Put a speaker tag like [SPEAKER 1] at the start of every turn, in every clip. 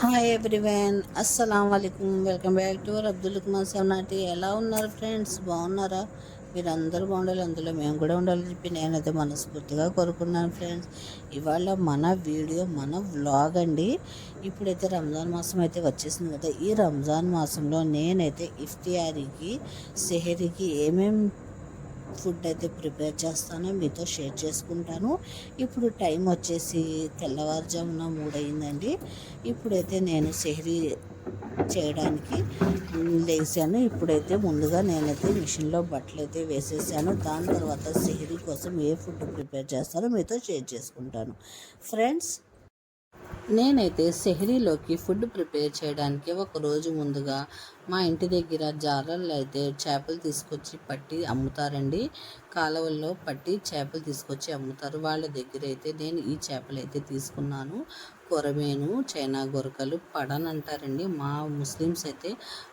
[SPEAKER 1] Hi everyone అస్సలం వాలేకుమ్ welcome back to our Abdul Kumar సవనాటి ఎలా ఉన్నారు ఫ్రెండ్స్ బాగున్నారా మీరందరూ బాగుండాలి అందులో మేము కూడా ఉండాలని చెప్పి నేనైతే మనస్ఫూర్తిగా కోరుకున్నాను ఫ్రెండ్స్ ఇవాళ మన వీడియో మన వ్లాగ్ అండి ఇప్పుడైతే రంజాన్ మాసం అయితే వచ్చేసింది కదా ఈ రంజాన్ మాసంలో నేనైతే ఇఫ్తియారీకి సెహరికి ఏమేమి ఫుడ్ అయితే ప్రిపేర్ చేస్తానో మీతో షేర్ చేసుకుంటాను. ఇప్పుడు టైం వచ్చేసి తెల్లవారుజామున మూడయిందండి. ఇప్పుడైతే నేను సెహరీ చేయడానికి లేచాను ఇప్పుడైతే ముందుగా నేనైతే మిషన్లో బట్టలు అయితే వేసేసాను. దాని తర్వాత సెహరీ కోసం ఏ ఫుడ్ ప్రిపేర్ చేస్తానో మీతో షేర్ చేసుకుంటాను. ఫ్రెండ్స్ నేనైతే సెహరీలోకి ఫుడ్ ప్రిపేర్ చేయడానికి ఒక రోజు ముందుగా మా ఇంటి దగ్గర జాలర్లు అయితే చేపలు తీసుకొచ్చి పట్టి అమ్ముతారండి. కాలువల్లో పట్టి చేపలు తీసుకొచ్చి అమ్ముతారు. వాళ్ళ దగ్గర అయితే నేను ఈ చేపలు అయితే తీసుకున్నాను. కొరమేను చైనా గొరకలు పడన్ అంటారండి. మా ముస్లిమ్స్ అయితే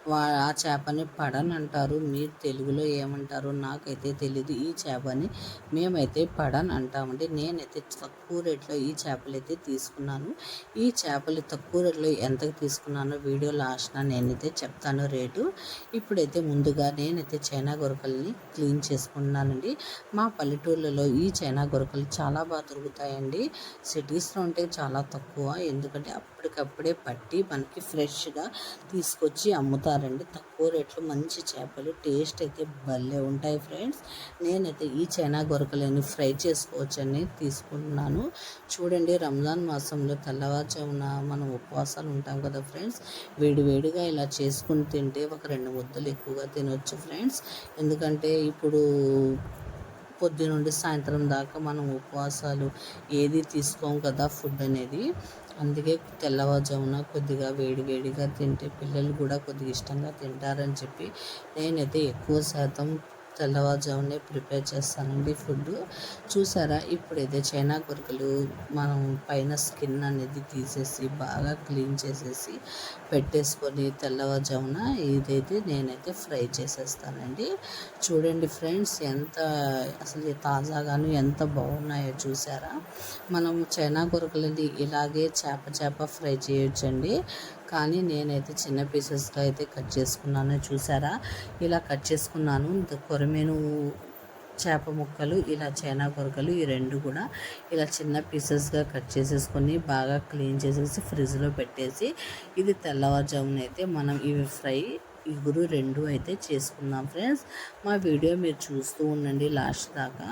[SPEAKER 1] వా ఆ చేపని పడన్ అంటారు. మీరు తెలుగులో ఏమంటారో నాకైతే తెలియదు ఈ చేపని మేమైతే పడన్ అంటామండి. నేనైతే తక్కువ రేట్లో ఈ చేపలు అయితే తీసుకున్నాను. ఈ చేపలు తక్కువ రేట్లో ఎంతకు తీసుకున్నానో వీడియో లాస్ట్న నేనైతే చెప్తాను. రేటు. ఇప్పుడైతే ముందుగా నేనైతే చైనా గొరకల్ని క్లీన్ చేసుకుంటున్నానండి. మా పల్లెటూర్లలో ఈ చైనా గొరకలు చాలా బాగా దొరుకుతాయండి. సిటీస్లో ఉంటే చాలా తక్కువ. ఎందుకంటే అప్పటికప్పుడే పట్టి మనకి ఫ్రెష్గా తీసుకొచ్చి అమ్ముతారండి. తక్కువ రేట్లో మంచి చేపలు టేస్ట్ అయితే భలే ఉంటాయి ఫ్రెండ్స్. నేనైతే ఈ చైనా గొరకలని ఫ్రై చేసుకోవచ్చని తీసుకుంటున్నాను. చూడండి రంజాన్ మాసంలో తెల్లవారుజామున మనం ఉపవాసాలు ఉంటాం కదా ఫ్రెండ్స్. వేడివేడిగా ఇలా చేసుకుని తింటే ఒక రెండు ముద్దలు ఎక్కువగా తినొచ్చు ఫ్రెండ్స్. ఎందుకంటే ఇప్పుడు పొద్దు నుండి సాయంత్రం దాకా మనం ఉపవాసాలు ఏది తీసుకోం కదా ఫుడ్ అనేది. అందుకే తెల్లవారుజామున కొద్దిగా వేడి వేడిగా తింటే పిల్లలు కూడా కొద్దిగా ఇష్టంగా తింటారని చెప్పి నేనైతే ఎక్కువ శాతం తెల్లవారుజామునే ప్రిపేర్ చేస్తానండి ఫుడ్ చూసారా? ఇప్పుడైతే చైనా కొరకలు మనం పైన స్కిన్ అనేది తీసేసి బాగా క్లీన్ చేసేసి పెట్టేసుకొని తెల్లవారుజామున ఇదైతే నేనైతే ఫ్రై చేసేస్తానండి. చూడండి ఫ్రెండ్స్ ఎంత అసలు తాజాగాను ఎంత బాగున్నాయో చూసారా? మనం చైనా కొరకలని ఇలాగే చేప చేప ఫ్రై చేయొచ్చండి. కానీ నేనైతే చిన్న పీసెస్గా అయితే కట్ చేసుకున్నాను. చూసారా? ఇలా కట్ చేసుకున్నాను. కొరమేను చేప ముక్కలు ఇలా చైనా కొరకలు ఈ రెండు కూడా ఇలా చిన్న పీసెస్గా కట్ చేసేసుకొని బాగా క్లీన్ చేసేసి ఫ్రిడ్జ్లో పెట్టేసి ఇది తెల్లవారుజామున అయితే మనం ఇవి ఫ్రై ఇగురు రెండు అయితే చేసుకుందాం ఫ్రెండ్స్. మా వీడియో మీరు చూస్తూ ఉండండి లాస్ట్ దాకా.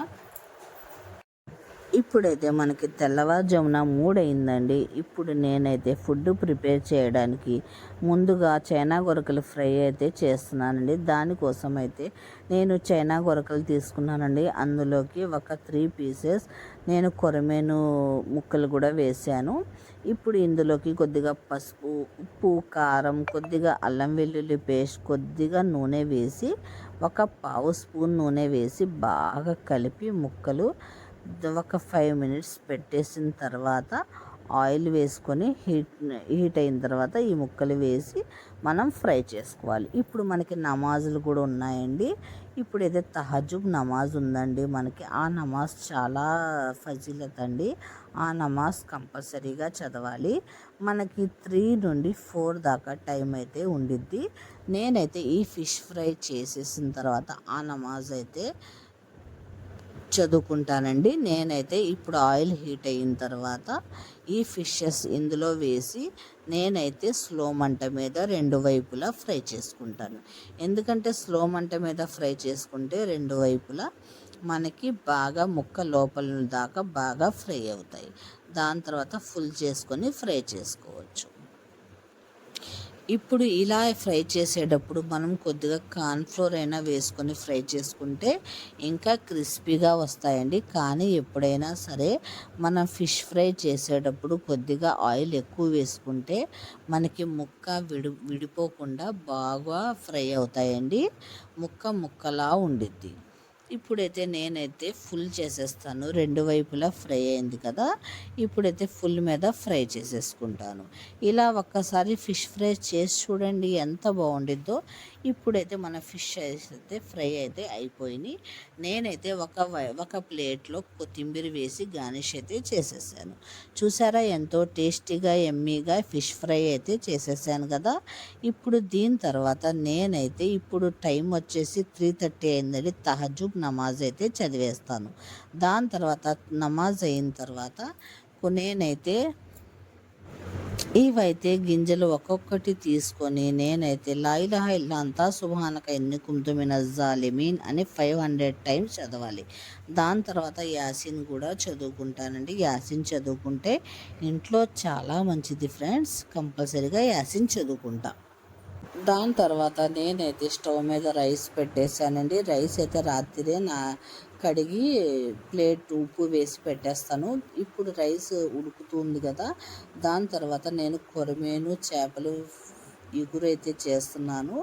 [SPEAKER 1] ఇప్పుడైతే మనకి తెల్లవారుజామున మూడయిందండి. ఇప్పుడు నేనైతే ఫుడ్ ప్రిపేర్ చేయడానికి ముందుగా చైనా గొరకలు ఫ్రై అయితే చేస్తున్నానండి. దానికోసం అయితే నేను చైనా గొరకలు తీసుకున్నానండి. అందులోకి ఒక త్రీ పీసెస్ నేను కొరమేను ముక్కలు కూడా వేశాను ఇప్పుడు ఇందులోకి కొద్దిగా పసుపు ఉప్పు కారం కొద్దిగా అల్లం వెల్లుల్లి పేస్ట్ కొద్దిగా నూనె వేసి ఒక పావు స్పూన్ నూనె వేసి బాగా కలిపి ముక్కలు ఒక ఫైవ్ మినిట్స్ పెట్టేసిన తర్వాత ఆయిల్ వేసుకొని హీట్ హీట్ అయిన తర్వాత ఈ ముక్కలు వేసి మనం ఫ్రై చేసుకోవాలి. ఇప్పుడు మనకి నమాజులు కూడా ఉన్నాయండి. ఇప్పుడు అయితే తహజుబ్ నమాజ్ ఉందండి మనకి. ఆ నమాజ్ చాలా ఫజిలత్ అండి. ఆ నమాజ్ కంపల్సరీగా చదవాలి. మనకి త్రీ నుండి ఫోర్ దాకా టైం అయితే ఉండిద్ది. నేనైతే ఈ ఫిష్ ఫ్రై చేసేసిన తర్వాత ఆ నమాజ్ అయితే చదువుకుంటానండి. నేనైతే ఇప్పుడు ఆయిల్ హీట్ అయిన తర్వాత ఈ ఫిషెస్ ఇందులో వేసి నేనైతే స్లో మంట మీద రెండు వైపులా ఫ్రై చేసుకుంటాను. ఎందుకంటే స్లో మంట మీద ఫ్రై చేసుకుంటే రెండు వైపులా మనకి బాగా ముక్క లోపల దాకా బాగా ఫ్రై అవుతాయి. దాని తర్వాత ఫుల్ చేసుకొని ఫ్రై చేసుకోవచ్చు. ఇప్పుడు ఇలా ఫ్రై చేసేటప్పుడు మనం కొద్దిగా కార్న్ఫ్లోర్ అయినా వేసుకొని ఫ్రై చేసుకుంటే ఇంకా క్రిస్పీగా వస్తాయండి. కానీ ఎప్పుడైనా సరే మనం ఫిష్ ఫ్రై చేసేటప్పుడు కొద్దిగా ఆయిల్ ఎక్కువ వేసుకుంటే మనకి ముక్క విడి విడిపోకుండా బాగా ఫ్రై అవుతాయండి. ముక్క ముక్కలా ఉండిద్ది. ఇప్పుడైతే నేనైతే ఫుల్ చేసేస్తాను. రెండు వైపులా ఫ్రై అయింది కదా ఇప్పుడైతే ఫుల్ మీద ఫ్రై చేసేసుకుంటాను. ఇలా ఒక్కసారి ఫిష్ ఫ్రై చేసి చూడండి ఎంత బాగుండిద్దో. ఇప్పుడైతే మన ఫిష్ అయితే ఫ్రై అయితే అయిపోయినాయి నేనైతే ఒక ఒక ప్లేట్లో కొత్తిమీర వేసి గార్నిష్ అయితే చేసేసాను. చూసారా ఎంతో టేస్టీగా ఎమ్మీగా ఫిష్ ఫ్రై అయితే చేసేసాను కదా. ఇప్పుడు దీని తర్వాత నేనైతే ఇప్పుడు టైం వచ్చేసి త్రీ థర్టీ అయిందండి. తహజు నమాజ్ అయితే చదివేస్తాను. దాని తర్వాత నమాజ్ అయిన తర్వాత నేనైతే ఇవైతే గింజలు ఒక్కొక్కటి తీసుకొని నేనైతే లాయిలహ అంతా సుహానక ఎన్ని కుంతుమిన జాలిమీన్ అని ఫైవ్ హండ్రెడ్ టైమ్స్ చదవాలి. దాని తర్వాత యాసిన్ కూడా చదువుకుంటానండి. యాసిన్ చదువుకుంటే ఇంట్లో చాలా మంచిది ఫ్రెండ్స్. కంపల్సరీగా యాసిన్ చదువుకుంటాను దాని తర్వాత నేనైతే స్టవ్ మీద రైస్ పెట్టేశానండి. రైస్ అయితే రాత్రిదే నా కడిగి ప్లేట్ ఉప్పు వేసి పెట్టేస్తాను. ఇప్పుడు రైస్ ఉడుకుతుంది కదా దాని తర్వాత నేను కొరమేను చేపలు ఇగురైతే చేస్తున్నాను.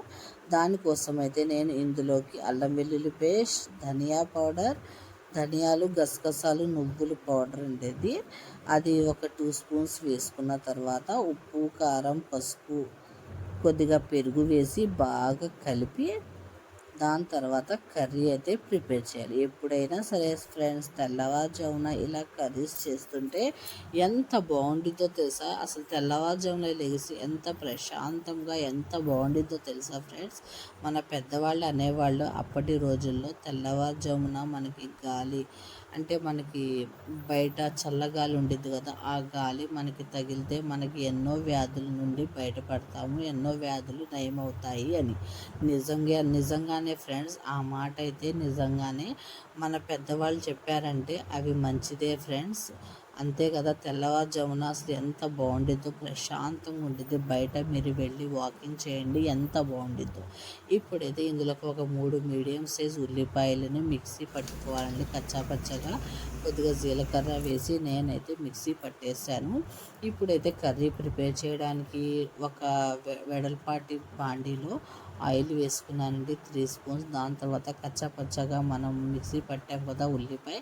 [SPEAKER 1] దానికోసం అయితే నేను ఇందులోకి అల్లం వెల్లుల్లి పేస్ట్ ధనియా పౌడర్ ధనియాలు గసగసాలు నువ్వులు పౌడర్ ఉండేది అది ఒక టూ స్పూన్స్ వేసుకున్న తర్వాత ఉప్పు కారం పసుపు కొద్దిగా పెరుగు వేసి బాగా కలిపి దాని తర్వాత కర్రీ అయితే ప్రిపేర్ చేయాలి. ఎప్పుడైనా సరే ఫ్రెండ్స్ తెల్లవారుజామున ఇలా కర్రీస్ చేస్తుంటే ఎంత బాగుండిద్దో తెలుసా? అసలు తెల్లవారుజామున లెగిసి ఎంత ప్రశాంతంగా ఎంత బాగుండిద్దో తెలుసా ఫ్రెండ్స్? మన పెద్దవాళ్ళు అనేవాళ్ళు అప్పటి రోజుల్లో తెల్లవారుజామున మనకి గాలి అంటే మనకి బయట చల్లగాలి ఉండేది కదా ఆ గాలి మనకి తగిలితే మనకి ఎన్నో వ్యాధుల నుండి బయటపడతాము ఎన్నో వ్యాధులు నయమవుతాయి అని. నిజంగా నిజంగానే ఫ్రెండ్స్ ఆ మాట అయితే నిజంగానే మన పెద్దవాళ్ళు చెప్పారంటే అవి మంచిదే ఫ్రెండ్స్. అంతే కదా తెల్లవారుజామున అసలు ఎంత బాగుండిద్దో ప్రశాంతంగా ఉండిద్ది. బయట మీరు వెళ్ళి వాకింగ్ చేయండి ఎంత బాగుండిద్దో. ఇప్పుడైతే ఇందులోకి ఒక మూడు మీడియం సైజ్ ఉల్లిపాయలను మిక్సీ పట్టుకోవాలండి. కచ్చాపచ్చగా కొద్దిగా జీలకర్ర వేసి నేనైతే మిక్సీ పట్టేశాను. ఇప్పుడైతే కర్రీ ప్రిపేర్ చేయడానికి ఒక వెడల్పాటి బాండీలో ఆయిల్ వేసుకున్నానండి. Three spoons. దాని తర్వాత కచ్చా పచ్చగా మనం మిక్సీ పట్టాం కదా ఉల్లిపాయ.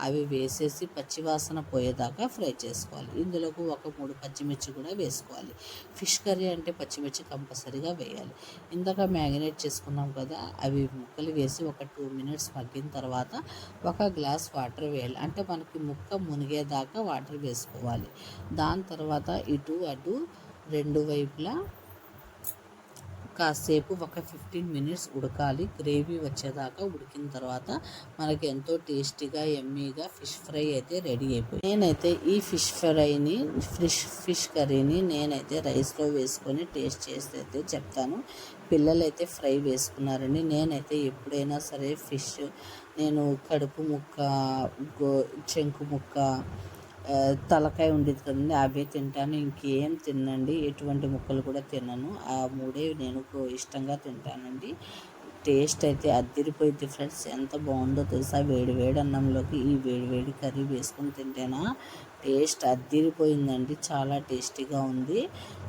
[SPEAKER 1] అవి వేసేసి పచ్చివాసన పోయేదాకా ఫ్రై చేసుకోవాలి. ఇందులోకి ఒక మూడు పచ్చిమిర్చి కూడా వేసుకోవాలి. ఫిష్ కర్రీ అంటే పచ్చిమిర్చి కంపల్సరీగా వేయాలి. ఇందాక మ్యాగినేట్ చేసుకున్నాం కదా అవి ముక్కలు వేసి ఒక టూ మినిట్స్ మగ్గిన తర్వాత ఒక గ్లాస్ వాటర్ వేయాలి. అంటే మనకి ముక్క మునిగేదాకా వాటర్ వేసుకోవాలి. దాని తర్వాత ఇటు అటు రెండు వైపులా కాసేపు ఒక ఫిఫ్టీన్ మినిట్స్ ఉడకాలి. గ్రేవీ వచ్చేదాకా ఉడికిన తర్వాత మనకి ఎంతో టేస్టీగా ఎమ్మీగా ఫిష్ ఫ్రై అయితే రెడీ అయిపోయింది నేనైతే ఈ ఫిష్ ఫ్రైని ఫిష్ ఫిష్ కర్రీని నేనైతే రైస్లో వేసుకొని టేస్ట్ చేసి అయితే చెప్తాను. పిల్లలైతే ఫ్రై వేసుకున్నారండి. నేనైతే ఎప్పుడైనా సరే ఫిష్ నేను కడుపు ముక్క గో చెంకు ముక్క తలకాయ ఉండేది కదండి అవే తింటాను. ఇంకేం తినండి ఎటువంటి ముక్కలు కూడా తినను. ఆ మూడే నేను ఇష్టంగా తింటానండి. టేస్ట్ అయితే అద్దరిపోయింది ఫ్రెండ్స్. ఎంత బాగుందో తెలుసా? వేడి వేడి అన్నంలోకి ఈ వేడి వేడి కర్రీ వేసుకొని తింటేనా టేస్ట్ అద్దిరిపోయిందండి. చాలా టేస్టీగా ఉంది.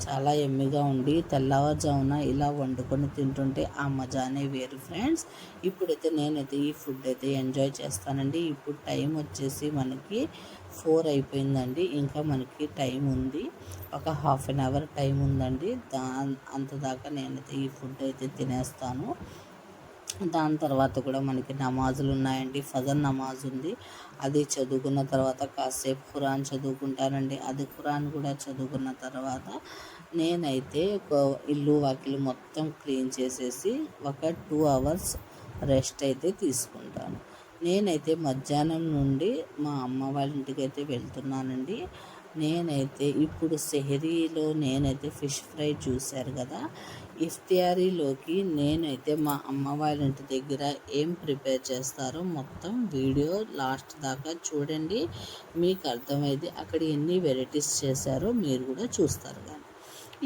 [SPEAKER 1] చాలా ఎమ్మిగా ఉండి తెల్లవారుజామున ఇలా వండుకొని తింటుంటే ఆ మజానే వేరు ఫ్రెండ్స్. ఇప్పుడైతే నేనైతే ఈ ఫుడ్ అయితే ఎంజాయ్ చేస్తానండి. ఇప్పుడు టైం వచ్చేసి మనకి ఫోర్ అయిపోయిందండి. ఇంకా మనకి టైం ఉంది. ఒక హాఫ్ అన్ అవర్ టైం ఉందండి. దా అంత దాకా నేనైతే ఈ ఫుడ్ అయితే తినేస్తాను. దాని తర్వాత కూడా మనకి నమాజులు ఉన్నాయండి. ఫజర్ నమాజ్ ఉంది అది చదువుకున్న తర్వాత కాసేపు ఖురాన్ చదువుకుంటానండి. అది ఖురాన్ కూడా చదువుకున్న తర్వాత నేనైతే ఇల్లు వాకిలు మొత్తం క్లీన్ చేసేసి ఒక టూ అవర్స్ రెస్ట్ అయితే తీసుకుంటాను. నేనైతే మధ్యాహ్నం నుండి మా అమ్మ వాళ్ళ ఇంటికి అయితే వెళ్తున్నానండి. నేనైతే ఇప్పుడు సెహరీలో నేనైతే ఫిష్ ఫ్రై చూశారు కదా ఇఫ్తియారీలోకి నేనైతే మా అమ్మ వాళ్ళ ఇంటి దగ్గర ఏం ప్రిపేర్ చేస్తారో మొత్తం వీడియో లాస్ట్ దాకా చూడండి. మీకు అర్థమైంది అక్కడ ఎన్ని వెరైటీస్ చేశారో మీరు కూడా చూస్తారు కానీ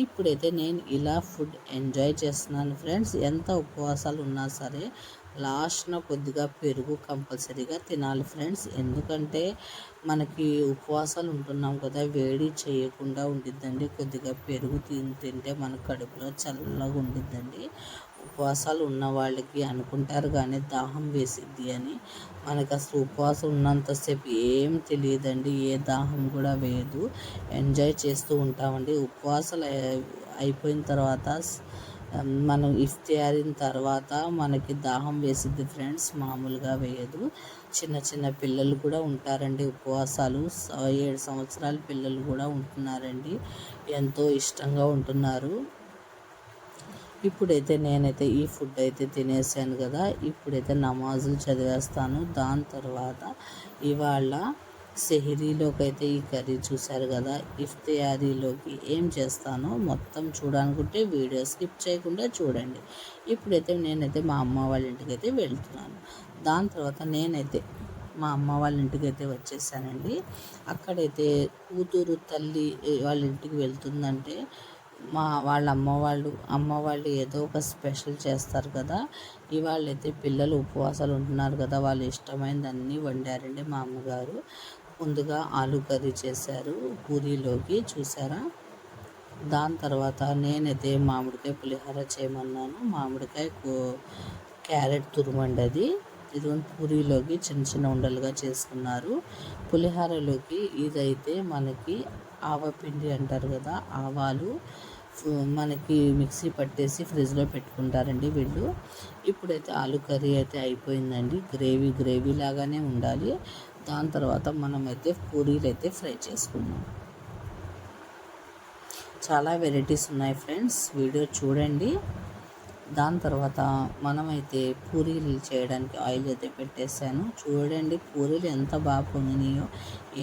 [SPEAKER 1] ఇప్పుడైతే నేను ఇలా ఫుడ్ ఎంజాయ్ చేస్తున్నాను ఫ్రెండ్స్. ఎంత ఉపవాసాలు ఉన్నా సరే లాస్ట్న కొద్దిగా పెరుగు కంపల్సరీగా తినాలి ఫ్రెండ్స్. ఎందుకంటే మనకి ఉపవాసాలు ఉంటున్నాం కదా వేడి చేయకుండా ఉండిద్దండి. కొద్దిగా పెరుగు తిని తింటే మన కడుపులో చల్లగా ఉండిద్దండి. ఉపవాసాలు ఉన్న వాళ్ళకి అనుకుంటారు కానీ దాహం వేసిద్ది అని. మనకు అసలు ఉపవాసం ఉన్నంతసేపు ఏం తెలియదండి ఏ దాహం కూడా వేయదు. ఎంజాయ్ చేస్తూ ఉంటామండి. ఉపవాసాలు అయిపోయిన తర్వాత మనం ఇఫ్తియారిన తర్వాత మనకి దాహం వేసిద్ది ఫ్రెండ్స్ మామూలుగా వేయదు. చిన్న చిన్న పిల్లలు కూడా ఉంటారండి ఉపవాసాలు. ఏడు సంవత్సరాల పిల్లలు కూడా ఉంటున్నారండి. ఎంతో ఇష్టంగా ఉంటున్నారు. ఇప్పుడైతే నేనైతే ఈ ఫుడ్ అయితే తినేసాను కదా. ఇప్పుడైతే నమాజులు చదివేస్తాను. దాని తర్వాత ఇవాళ సెహరీలోకి అయితే ఈ కర్రీ చూశారు కదా ఇఫ్తియారీలోకి ఏం చేస్తానో మొత్తం చూడాలనుకుంటే వీడియో స్కిప్ చేయకుండా చూడండి. ఇప్పుడైతే నేనైతే మా అమ్మ వాళ్ళ ఇంటికి అయితే వెళ్తున్నాను. దాని తర్వాత నేనైతే మా అమ్మ వాళ్ళ ఇంటికి అయితే వచ్చేసానండి. అక్కడైతే కూతురు తల్లి వాళ్ళ ఇంటికి వెళ్తుందంటే మా వాళ్ళ అమ్మ వాళ్ళు అమ్మ వాళ్ళు ఏదో ఒక స్పెషల్ చేస్తారు కదా ఇవాళ అయితే పిల్లలు ఉపవాసాలు ఉంటున్నారు కదా వాళ్ళు ఇష్టమైనది అన్నీ వండారండి మా అమ్మగారు. ముందుగా ఆలు కర్రీ చేశారు పూరీలోకి చూసారా? దాని తర్వాత నేనైతే మామిడికాయ పులిహోర చేయమన్నాను. మామిడికాయ క్యారెట్ తురుమండి అది. ఇది పూరీలోకి చిన్న చిన్న ఉండలుగా చేసుకున్నారు. పులిహోరలోకి ఇదైతే మనకి ఆవపిండి అంటారు కదా ఆవాలు మనకి మిక్సీ పట్టేసి ఫ్రిడ్జ్లో పెట్టుకుంటారండి వీళ్ళు. ఇప్పుడైతే ఆలు కర్రీ అయితే అయిపోయిందండి. గ్రేవీ గ్రేవీ లాగానే ఉండాలి. దాని తర్వాత మనమైతే పూరీలు అయితే ఫ్రై చేసుకున్నాం చాలా వెరైటీస్ ఉన్నాయి ఫ్రెండ్స్ వీడియో చూడండి. దాని తర్వాత మనమైతే పూరీలు చేయడానికి ఆయిల్ అయితే పెట్టేశాను. చూడండి పూరీలు ఎంత బాగా పొంగినాయో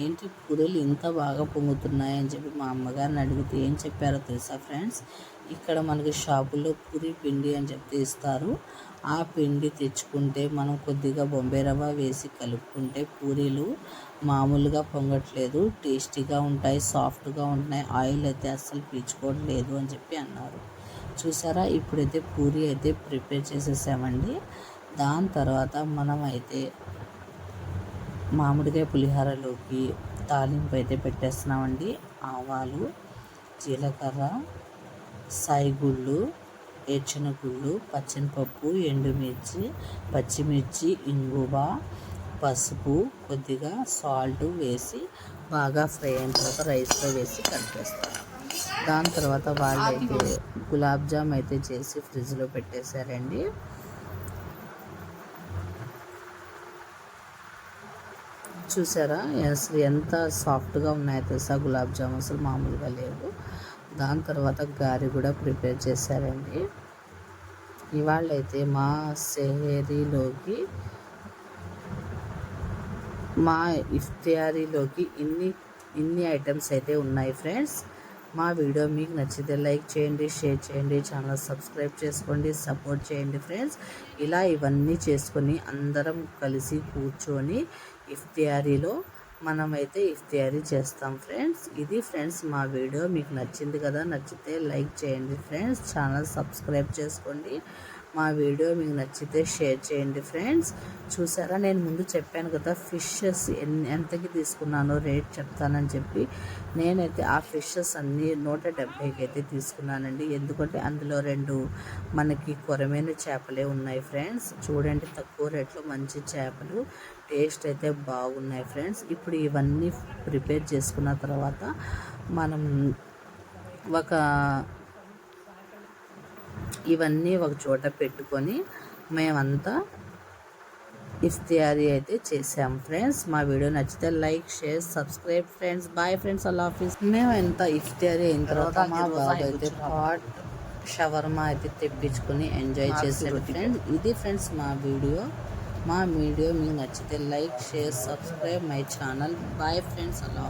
[SPEAKER 1] ఏంటి పూరీలు ఇంత బాగా పొంగుతున్నాయని చెప్పి మా అమ్మగారిని అడిగితే ఏం చెప్పారో తెలుసా ఫ్రెండ్స్? ఇక్కడ మనకి షాపుల్లో పూరి పిండి అని చెప్పి ఇస్తారు. ఆ పిండి తెచ్చుకుంటే మనం కొద్దిగా బొంబాయి రవ్వ వేసి కలుపుకుంటే పూరీలు మామూలుగా పొంగట్లేదు టేస్టీగా ఉంటాయి సాఫ్ట్గా ఉంటున్నాయి ఆయిల్ అయితే అస్సలు పీచుకోవట్లేదు అని చెప్పి అన్నారు. చూసారా? ఇప్పుడైతే పూరి అయితే ప్రిపేర్ చేసేసామండి. దాని తర్వాత మనం అయితే మామిడికాయ పులిహోరలోకి తాలింపు అయితే పెట్టేస్తున్నామండి. ఆవాలు జీలకర్ర సాయిగుళ్ళు గుళ్ళు పచ్చనిపప్పు ఎండుమిర్చి పచ్చిమిర్చి ఇంగువ పసుపు కొద్దిగా సాల్ట్ వేసి బాగా ఫ్రై అయిన తర్వాత రైస్లో వేసి కలిపేస్తాం దాని తర్వాత వాళ్ళైతే గులాబ్ జామ్ అయితే చేసి ఫ్రిడ్జ్లో పెట్టేశారండి. చూసారా? అసలు ఎంత సాఫ్ట్గా ఉన్నాయో తెలుసా? గులాబ్ జామ్ అసలు మామూలుగా లేవు. దాని తర్వాత గారి కూడా ప్రిపేర్ చేశారండి. ఇవాళ అయితే మా సెహరీలోకి మా ఇఫ్తియారీలోకి ఇన్ని ఇన్ని ఐటమ్స్ అయితే ఉన్నాయి ఫ్రెండ్స్. మా వీడియో మీకు నచ్చితే లైక్ చేయండి షేర్ చేయండి ఛానల్ సబ్స్క్రైబ్ చేసుకోండి సపోర్ట్ చేయండి ఫ్రెండ్స్. ఇలా ఇవన్నీ చేసుకొని అందరం కలిసి కూర్చొని ఇఫ్తియారీలో మనమైతే ఇఫ్తియారీ చేస్తాం ఫ్రెండ్స్. ఇది ఫ్రెండ్స్ మా వీడియో. మీకు నచ్చింది కదా నచ్చితే లైక్ చేయండి ఫ్రెండ్స్. ఛానల్ సబ్స్క్రైబ్ చేసుకోండి. మా వీడియో మీకు నచ్చితే షేర్ చేయండి ఫ్రెండ్స్. చూసారా? నేను ముందు చెప్పాను కదా ఫిషెస్ ఎన్ని ఎంతకి తీసుకున్నానో రేట్ చెప్తానని చెప్పి. నేనైతే ఆ ఫిషెస్ అన్నీ నూట డెబ్భైకి అయితే తీసుకున్నానండి. ఎందుకంటే అందులో రెండు మనకి కొరమైన చేపలే ఉన్నాయి ఫ్రెండ్స్. చూడండి తక్కువ రేట్లో మంచి చేపలు. టేస్ట్ అయితే బాగున్నాయి ఫ్రెండ్స్. ఇప్పుడు ఇవన్నీ ప్రిపేర్ చేసుకున్న తర్వాత మనం ఒక ఇవన్నీ ఒక చోట పెట్టుకొని మేమంతా ఇఫ్తియారీ అయితే చేసాం ఫ్రెండ్స్. మా వీడియో నచ్చితే like share subscribe friends. Bye friends అలా ఆఫీస్ మేము ఎంత ఇఫ్తియారీ అయిన తర్వాత మా బాబు అయితే హాట్ షవర్మా అయితే తెప్పించుకొని ఎంజాయ్ చేసాడు ఫ్రెండ్స్. ఇది ఫ్రెండ్స్ మా వీడియో. మా వీడియో మీకు నచ్చితే like share subscribe my channel. Bye friends అలా